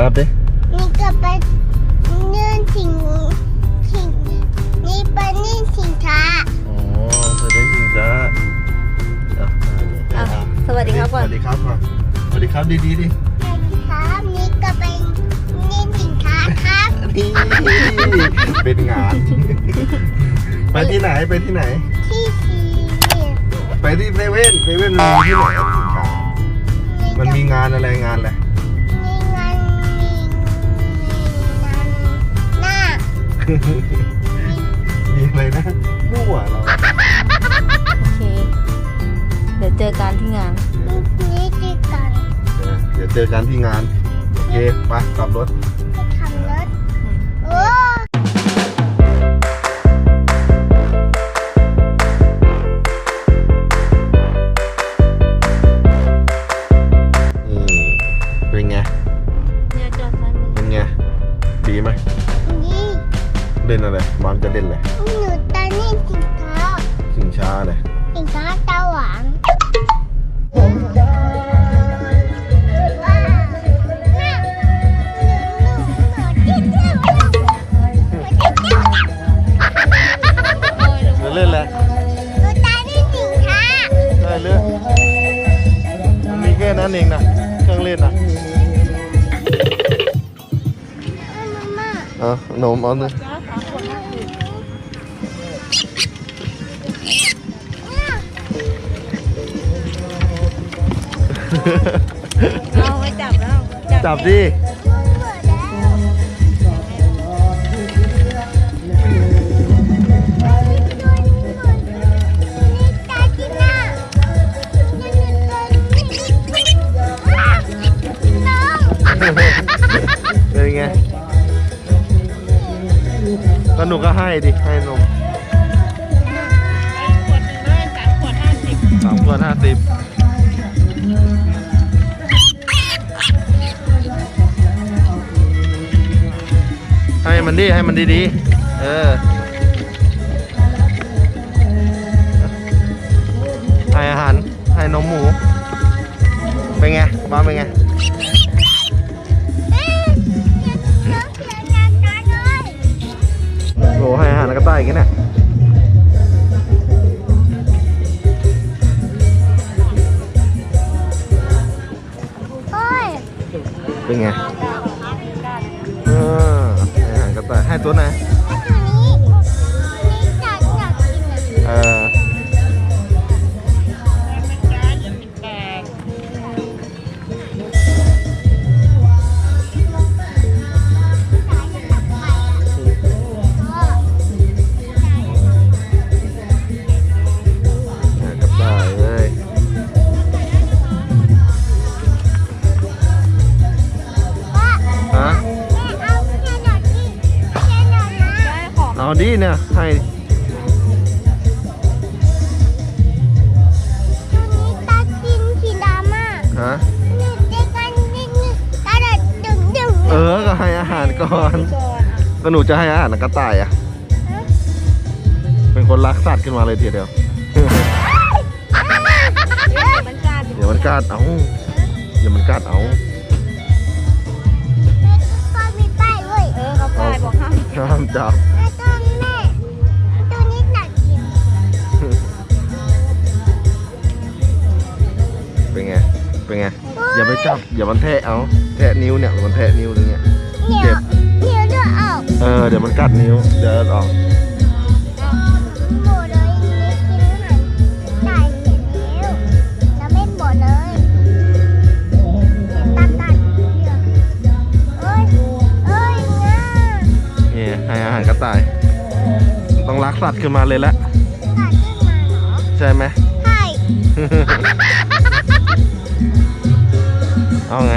ครับดินี่ก็ไปเนื่องถึงถึงนี่ไปนี่สินค้าอ๋อเคยได้จริงจ้าอะอะสวัสดีครับสก่อนวัสดีครับก่อนสวัสดีครับดีดีๆดิสวัสดีครับนี่ก็ไปนี่สินค้าครับนี่เป็นงาน ไปที่ไหนไปที่ไหน ที่สี่ไปที่เซเว่นเซเว่นมันมีที่ไหนอะสินค้ามันมีงานอะไรงานอะไร มีอะไรนะมั่วเราโอเค เดี๋ยวเจอกันที่งาน นี่คือกันเออเดี๋ยวเจอกันที่งาน โอเคไปขับรถ นมเอาหนึ่งเอาไว้จับแล้ว จับดิหมด ก็หนูก็ให้ดิให้นมสามขวดห้าสิบให้มันดิให้มันดีๆ เออ ให้อาหาร ให้นมหมู เป็นไงบ้าเป็นไง กระต่ายกันน่ะเป็นไงอ่าอาหารกระต่ายให้ตัวไหน ดิเนี่ยให้ตัวนี้ตาจินสีดำอะฮะนี่เด็กกันนี่นี่กระโดดดึงดึงเออ ก็ให้อาหารก่อนก่อนอะก็หนูจะให้อาหารกระต่ายอะ เป็นคนรักสัตว์ขึ้นมาเลยทีเดียวมันการเดี๋ยวมันกัดเอาเดี๋ยวมันกัดเอาก็มีป้ายเว้ย เออเขาป้ายบอกห้ามห้ามจับ เป็นไง อย่าไปจับ อย่ามันแทะเอา แทะนิ้วเนี่ยหรือมันแทะนิ้วอะไรเงี้ย เจ็บ นิ้วจะออกเออ เดี๋ยวมันกัดนิ้ว เดี๋ยวออกให้อาหารกระตาย ต้องรักสัตว์ขึ้นมาเลยละใช่ไหมใช่ เอาไง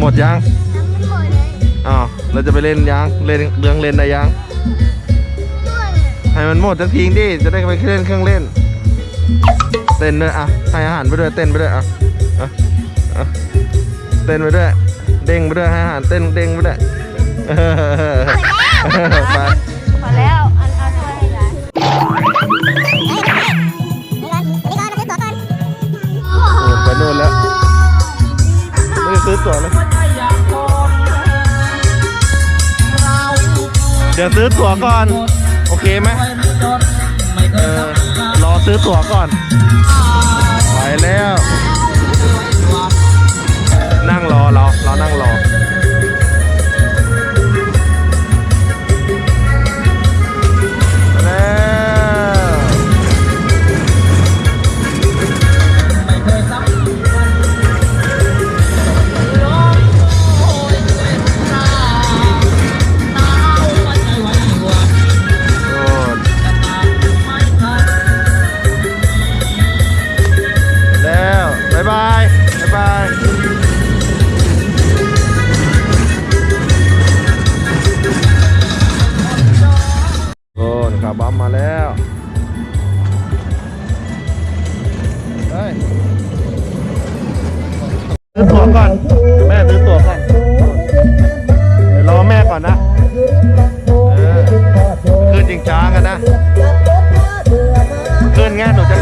หมดยังแล้วไม่หมดเลยอ๋อเราจะไปเล่นยังเล่นเรื่องเล่นได้ยังด้วยให้มันหมดสักทีดิ จะได้ไปเล่นเครื่องเล่น เต้นด้วยอะ ให้อาหารไปด้วย เต้นไปด้วยอะอะอะเต้นไปด้วย เด้งไปด้วยให้อาหารเต้นเด้งไปด้วยเออไป ซื้อตั๋วก่อน โอเคไหมเออรอซื้อตั๋วก่อน ขึ้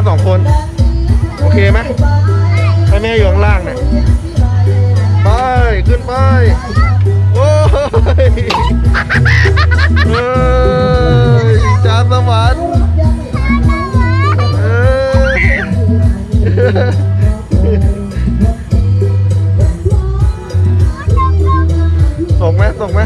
ขึ้นสองคน โอเคไหมให้แม่อยู่ข้างล่างเนี่ยไปขึ้นไปโอ้ยเฮ้ยจานสวรรค์เอ้ยส่งไหมส่งไหม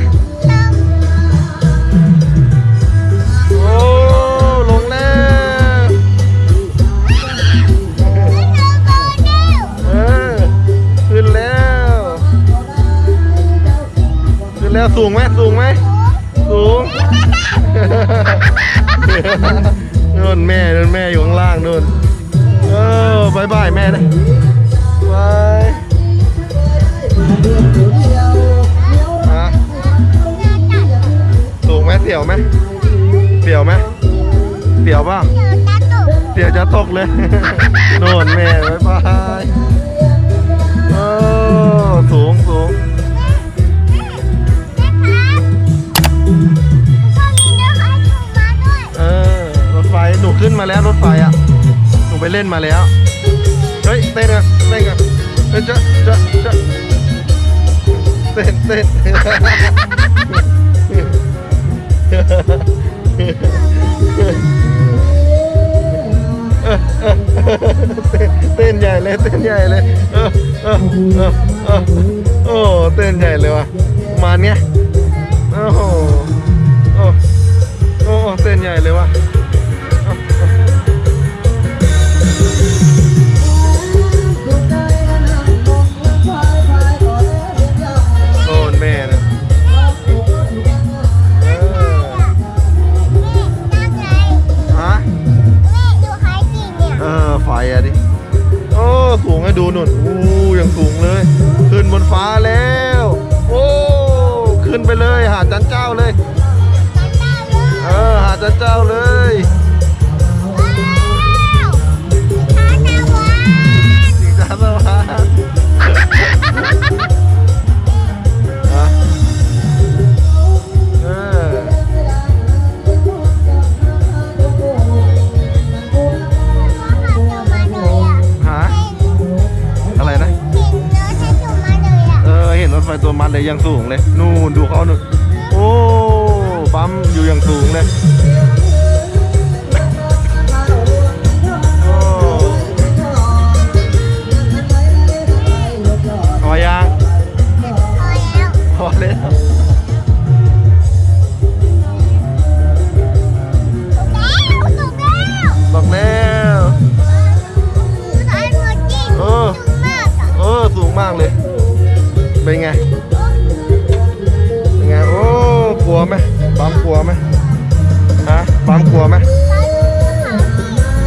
ขึ้นแล้วสูงไหมสูงไหมสูงนู่นแม่นู่นแม่อยู่ข้างล่างนู่นเออบายบายแม่นะบายฮะสูงไหมเสี่ยวไหมเสี่ยวไหมเสี่ยวบ้างเสี่ยวจะตกเลยโน่นแม่บายบาย ขึ้นมาแล้วรถไฟอะ หนูไปเล่นมาแล้ว เฮ้ยเต้นกันเต้นกันเต้นจะจะจะเต้นเต้นเต้นใหญ่เลยเต้นใหญ่เลยเออเออเออเออโอ้เต้นใหญ่เลยว่ะมาเนี้ยโอ้โหโอ้โอ้เต้นใหญ่เลยว่ะ อหาดจันเจ้าเลยสิงสาสวรรค์ฮะเออหาอะไรนะ เออ เห็นรถไฟตัวมันเลยยังสูงเลย นู่นดูเขาหนึ่งโอ้ ปั๊มอยู่อย่างสูงเลยโอ้พอยังพอแล้ว บอกแล้วเออ เออ สูงมากเลย เป็นไงเป็นไง ความกลัวไหมฮะความกลัวไหม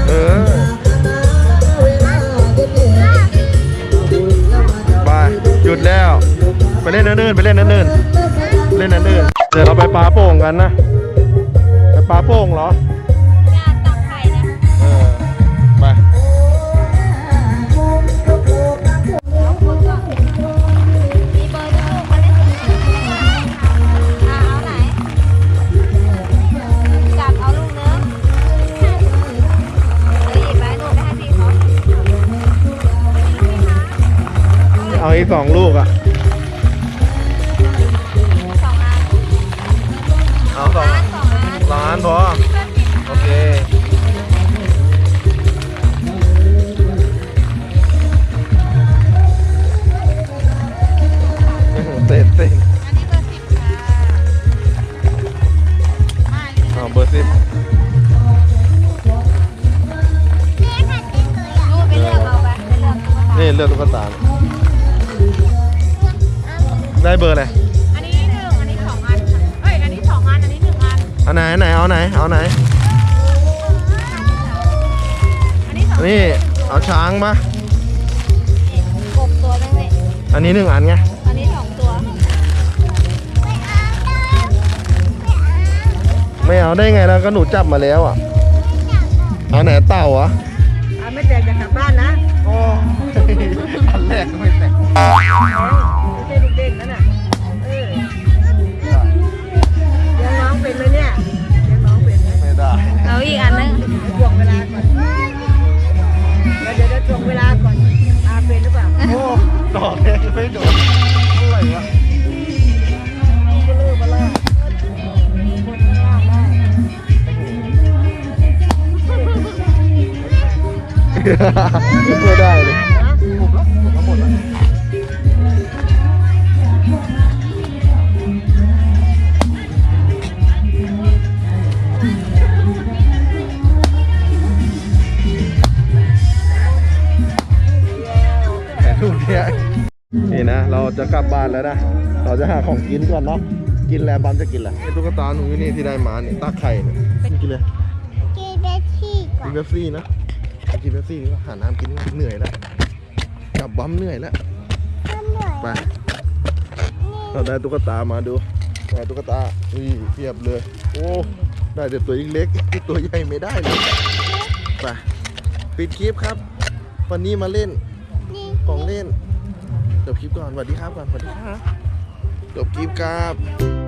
เออไปหยุดแล้ว ไปเล่นเนินๆไปเล่นเนินๆเล่นเนินๆเดี๋ยวเราไปปลาโป่งกันนะ ไปปลาโป่งเหรอ สองอันร้านพอโอ เอาไหนไหนเอาไหนเอาไหนอันนี้สองนี่เอาช้างปะกบตัวนึงนี่อันนี้หนึ่งอันไงอันนี้สองตัว ไม่เอาได้ไงแล้วก็หนูจับมาแล้วอะเอาไหนเต่าเหรออะไม่แตกจะกลับบ้านนะโอ้อันแรกก็ไม่แตก ไม่ได้เลยนะผมแล้วผมทั้งหมดแล้วแต่ทุกเนี้ยนี่นะ เราจะกลับบ้านแล้วนะ เราจะหาของกินก่อนเนาะ กินแล้วบัมจะกินอะไรไอ้ตุ๊กตาหนูนี่ที่ได้มาเนี่ยตาไข่เนี่ยกินเลย กินเบสซี่ก่อกินนเบปซี่นะ กินเบปซี่ก็หาน้ำกินเหนื่อยแล้วกลับบัมเหนื่อยแล้วก็เหนื่อยไปเราได้ตุ๊กตามาดูได้ตุ๊กตานี่เพียบเลย โอ้ได้แต่ตัวเล็กๆตัวใหญ่ไม่ได้เลยไปปิดคลิปครับ วันนี้มาเล่นนี่ของเล่นจบคลิปก่อนสวัสดีครับก่อนสวัสดีครับจบคลิปครับ